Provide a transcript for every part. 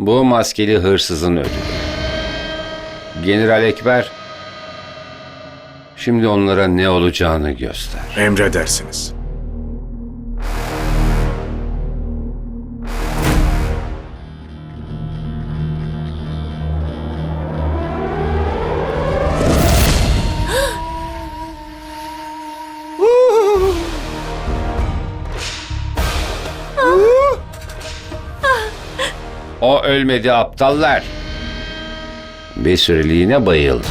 Bu maskeli hırsızın ödülü. General Ekber, şimdi onlara ne olacağını göster. Emredersiniz. Ölmedi aptallar. Bir süreliğine bayıldı.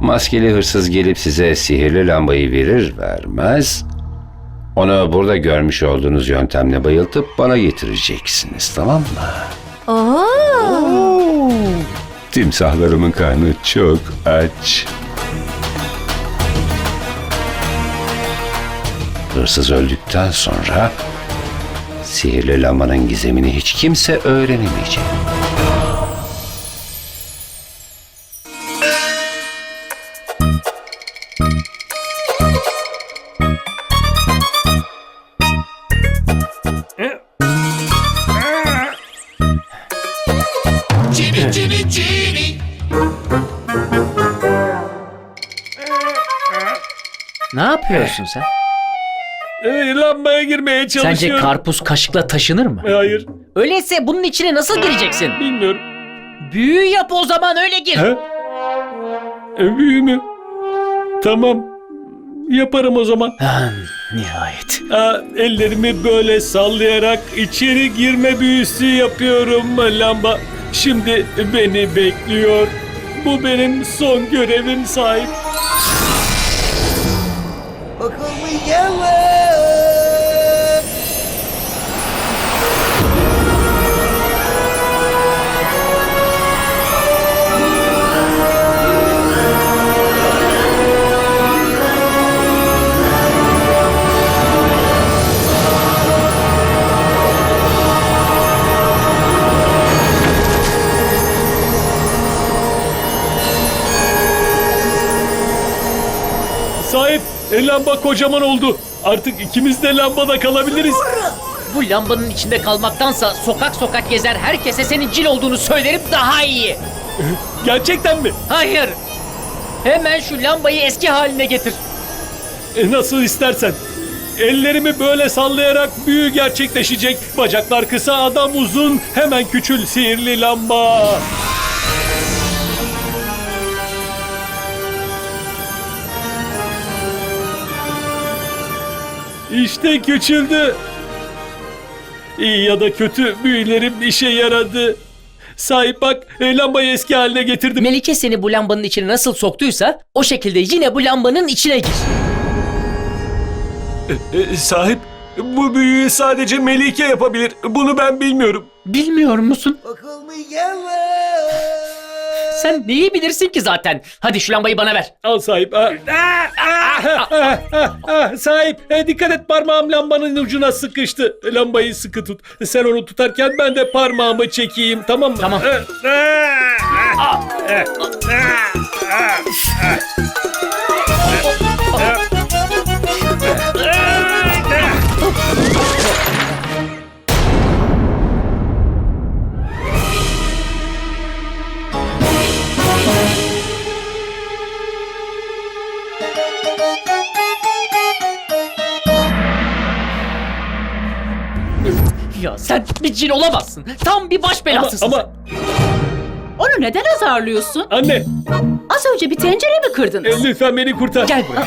Maskeli hırsız gelip size sihirli lambayı verir vermez onu burada görmüş olduğunuz yöntemle bayıltıp bana getireceksiniz tamam mı? Oo. Timsahlarımın karnı çok aç. Hırsız öldükten sonra sihirli lambanın gizemini hiç kimse öğrenemeyecek. Ne yapıyorsun sen? Ee, lambaya girmeye Sence çalışıyorum. karpuz kaşıkla taşınır mı? Hayır, Öyleyse bunun içine nasıl gireceksin? bilmiyorum. Büyü yap o zaman öyle gir. Ha? Ee, büyü mü? Tamam. Yaparım o zaman. Ha, nihayet. Aa, ellerimi böyle sallayarak içeri girme büyüsü yapıyorum lamba. Şimdi beni bekliyor. Bu benim son görevim sahip. E, lamba kocaman oldu. Artık ikimiz de lambada kalabiliriz. Bu lambanın içinde kalmaktansa sokak sokak gezer herkese senin cin olduğunu söylerim daha iyi. Gerçekten mi? Hayır. Hemen şu lambayı eski haline getir. E, nasıl istersen. Ellerimi böyle sallayarak büyü gerçekleşecek. Bacaklar kısa, adam uzun. Hemen küçül sihirli lamba. İşte küçüldü. İyi ya da kötü büyülerim işe yaradı. Sahip bak e, lambayı eski haline getirdim. Melike seni bu lambanın içine nasıl soktuysa o şekilde yine bu lambanın içine gir. E, sahip bu büyüyü sadece Melike yapabilir. Bunu ben bilmiyorum. Bilmiyor musun? Sen neyi bilirsin ki zaten? Hadi şu lambayı bana ver. Al sahip. Ah, ah, ah, ah, ah, ah, sahip e, dikkat et parmağım lambanın ucuna sıkıştı. Lambayı sıkı tut. Sen onu tutarken ben de parmağımı çekeyim tamam mı? Tamam. Ah, ah, ah, ah, ah, ah, ah. Ya sen bir cin olamazsın. Tam bir baş Ama, belasısın. ama Onu neden azarlıyorsun? anne Az önce bir tencere mi kırdın? e, lütfen beni kurtar. Gel buraya.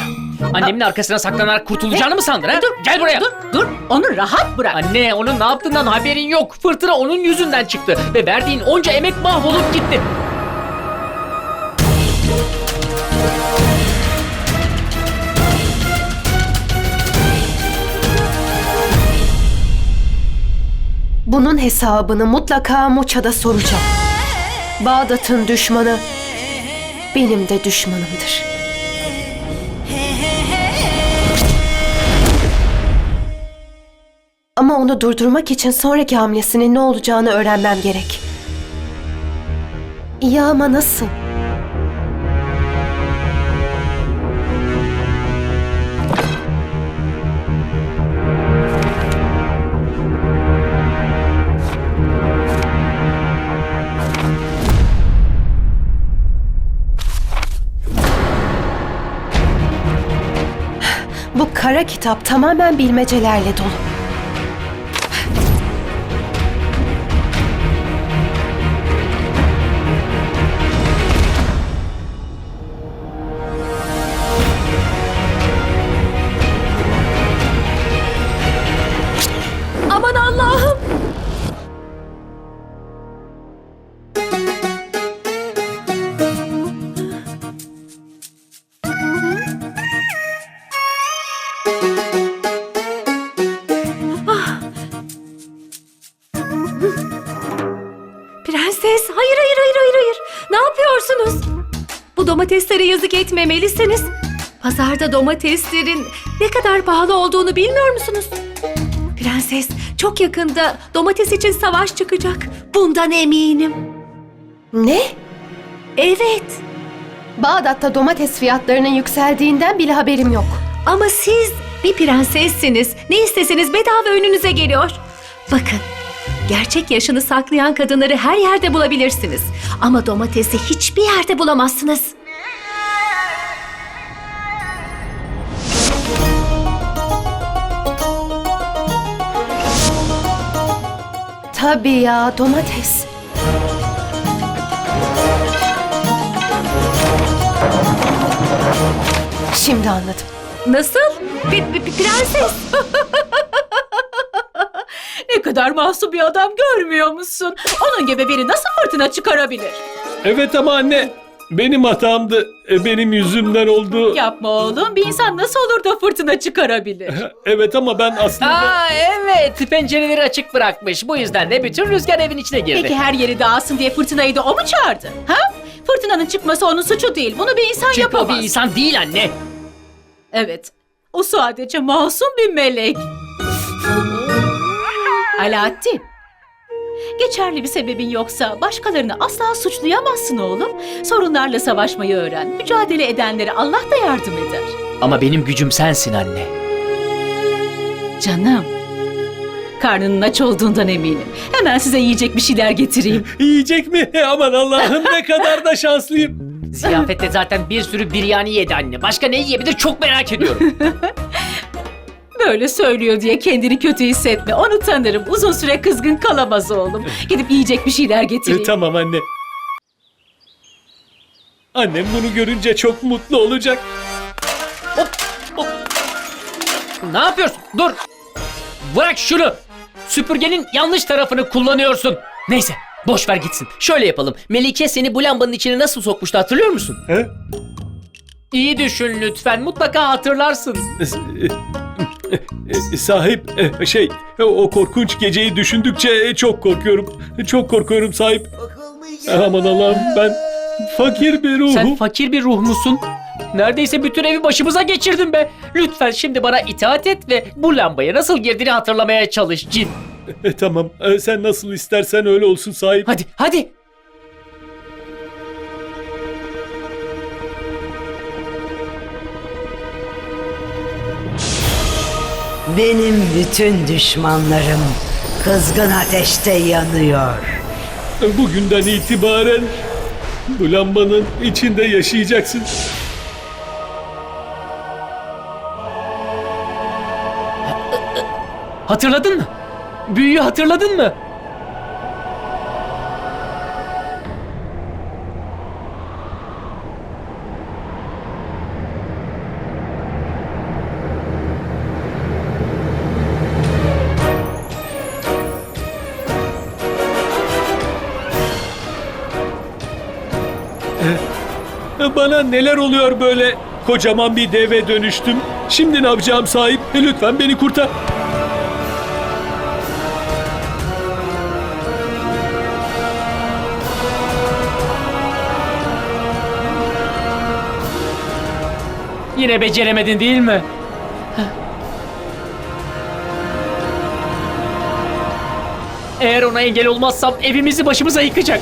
Annemin arkasına saklanarak kurtulacağını mı sandın ha? Dur, Gel buraya. Dur, dur. Onu rahat bırak. Anne onun ne yaptığından haberin yok. Fırtına onun yüzünden çıktı ve verdiğin onca emek mahvolup gitti. Bunun hesabını mutlaka Moça'da soracağım. Bağdat'ın düşmanı benim de düşmanımdır. Ama onu durdurmak için sonraki hamlesinin ne olacağını öğrenmem gerek. İyi ama nasıl? Bu kara kitap tamamen bilmecelerle dolu. Aman Allah'ım. Bu domateslere yazık etmemelisiniz. Pazarda domateslerin ne kadar pahalı olduğunu bilmiyor musunuz? Prenses, çok yakında domates için savaş çıkacak. Bundan eminim. Ne? Evet. Bağdat'ta domates fiyatlarının yükseldiğinden bile haberim yok. Ama siz bir prensessiniz. Ne isteseniz bedava önünüze geliyor. Bakın, gerçek yaşını saklayan kadınları her yerde bulabilirsiniz. Ama domatesi hiçbir yerde bulamazsınız. Tabii ya domates. Şimdi anladım. Nasıl? Bir, bir- bir prenses. Ne kadar masum bir adam görmüyor musun? Onun gibi biri nasıl fırtına çıkarabilir? Evet ama anne benim hatamdı. E, Benim yüzümden oldu. Yapma oğlum. Bir insan nasıl olur da fırtına çıkarabilir? Evet ama ben aslında... Aa evet pencereleri açık bırakmış. Bu yüzden de bütün rüzgar evin içine girdi. Peki her yeri dağılsın diye fırtınayı da o mu çağırdı? Ha? Fırtınanın çıkması onun suçu değil. Bunu bir insan Çünkü o yapamaz. bir insan değil anne. Evet. O sadece masum bir melek. Alaaddin. Geçerli bir sebebin yoksa başkalarını asla suçlayamazsın oğlum. Sorunlarla savaşmayı öğren. Mücadele edenlere Allah da yardım eder. Ama benim gücüm sensin anne. Canım. Karnının aç olduğundan eminim. Hemen size yiyecek bir şeyler getireyim. Yiyecek mi? Aman Allah'ım ne kadar da şanslıyım. Ziyafette zaten bir sürü biryani yedi anne. Başka ne yiyebilir çok merak ediyorum. Böyle söylüyor diye kendini kötü hissetme. Onu tanırım. Uzun süre kızgın kalamaz oğlum. Gidip yiyecek bir şeyler E, getireyim. tamam anne. Annem bunu görünce çok mutlu olacak. ne yapıyorsun? Dur. Bırak şunu. Süpürgenin yanlış tarafını kullanıyorsun. Neyse boş ver gitsin. Şöyle yapalım. Melike seni bu lambanın içine nasıl sokmuştu hatırlıyor musun? He? İyi düşün lütfen. Mutlaka hatırlarsın. E, Sahip e, şey e, o korkunç geceyi düşündükçe çok korkuyorum. Çok korkuyorum sahip. Aman Allah'ım ben fakir bir ruhum. Sen fakir bir ruh musun? Neredeyse bütün evi başımıza geçirdin be. Lütfen şimdi bana itaat et ve bu lambaya nasıl girdiğini hatırlamaya çalış cin. E, tamam e, sen nasıl istersen öyle olsun sahip. Hadi hadi. Benim bütün düşmanlarım kızgın ateşte yanıyor. Bugünden itibaren bu lambanın içinde yaşayacaksın. Hatırladın mı? Büyüyü hatırladın mı? Bana neler oluyor böyle? Kocaman bir deve dönüştüm. Şimdi ne yapacağım sahip? E, Lütfen beni kurtar. Yine beceremedin değil mi? Eğer ona engel olmazsam evimizi başımıza yıkacak.